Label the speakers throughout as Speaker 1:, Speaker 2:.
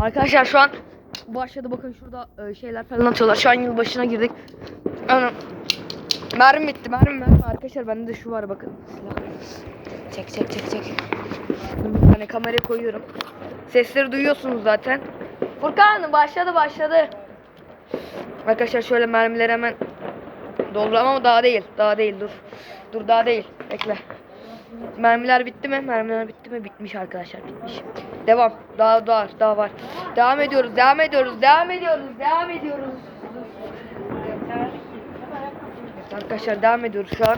Speaker 1: Arkadaşlar şu an başladı bakın şurada e, şeyler falan atıyorlar. Şu an yılbaşına girdik. Ana. Mermi bitti mermi mermi. Arkadaşlar bende de şu var bakın. Silah. Çek çek çek çek. Tane kameraya koyuyorum. Sesleri duyuyorsunuz zaten. Furkan başladı başladı. Arkadaşlar şöyle mermileri hemen dolduralım ama daha değil. Daha değil dur. Dur daha değil. Bekle. Mermiler bitti mi? Mermiler bitti mi? Bitmiş arkadaşlar bitmiş. Devam. Daha daha. Daha var. Devam ediyoruz. Devam ediyoruz. Devam ediyoruz. Devam ediyoruz. Arkadaşlar devam ediyoruz şu an.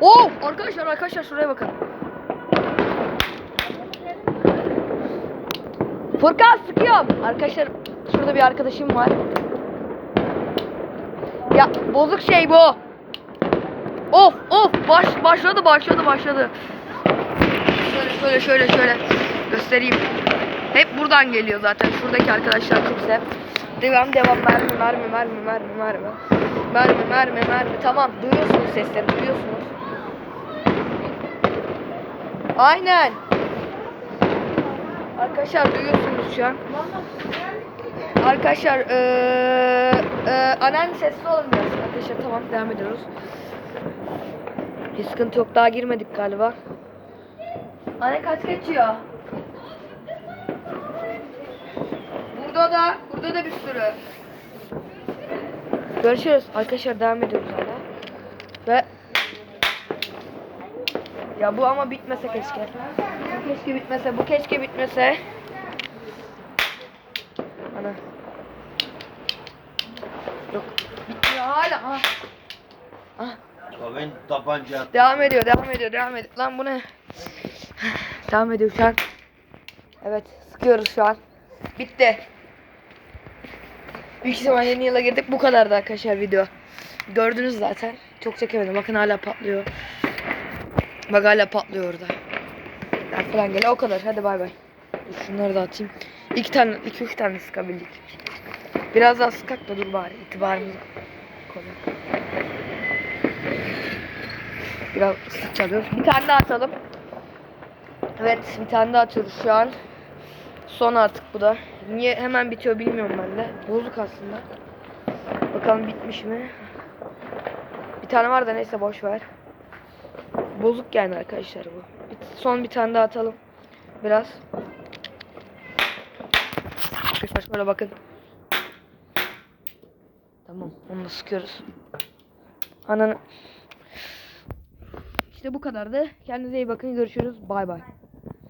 Speaker 1: Oh! Arkadaşlar arkadaşlar şuraya bakın. Furkan sıkıyorum. Arkadaşlar şurada bir arkadaşım var. Ya bozuk şey bu. Of of baş başladı başladı başladı. Şöyle şöyle şöyle şöyle göstereyim. Hep buradan geliyor zaten şuradaki arkadaşlar kimse. Devam devam mermi mermi mermi mermi mermi. Mermi mermi mermi tamam duyuyorsunuz sesleri duyuyorsunuz. Aynen. Arkadaşlar duyuyorsunuz şu an. Arkadaşlar eee eee annen sesli olun biraz. Arkadaşlar tamam devam ediyoruz. Bir sıkıntı yok daha girmedik galiba. Anne kaç geçiyor? Burada da burada da bir sürü. Görüşürüz. Arkadaşlar devam ediyoruz hala. Ve ya bu ama bitmese keşke. Bu keşke bitmese. Bu keşke bitmese. Yok. Bitmiyor hala. Ah.
Speaker 2: Ya ben tabanca
Speaker 1: Devam ediyor, devam ediyor, devam ediyor. Lan bu ne? devam ediyor şu an. Evet, sıkıyoruz şu an. Bitti. Büyük ihtimal yeni yıla girdik. Bu kadardı arkadaşlar video. Gördünüz zaten. Çok çekemedim. Bakın hala patlıyor. Bak hala patlıyor orada. Ben falan gele o kadar. Hadi bay bay. Şunları da atayım. İki tane, iki üç tane sıkabildik. Biraz daha sıkak da dur bari. İtibarımızı koyalım. Biraz sık çalıyoruz. Bir tane daha atalım. Evet bir tane daha atıyoruz şu an. Son artık bu da. Niye hemen bitiyor bilmiyorum ben de. Bozuk aslında. Bakalım bitmiş mi? Bir tane var da neyse boş ver. Bozuk yani arkadaşlar bu. Son bir tane daha atalım. Biraz. Şöyle bakın. Tamam onu da sıkıyoruz. Ananı. İşte bu kadardı. Kendinize iyi bakın. Görüşürüz. Bay bay.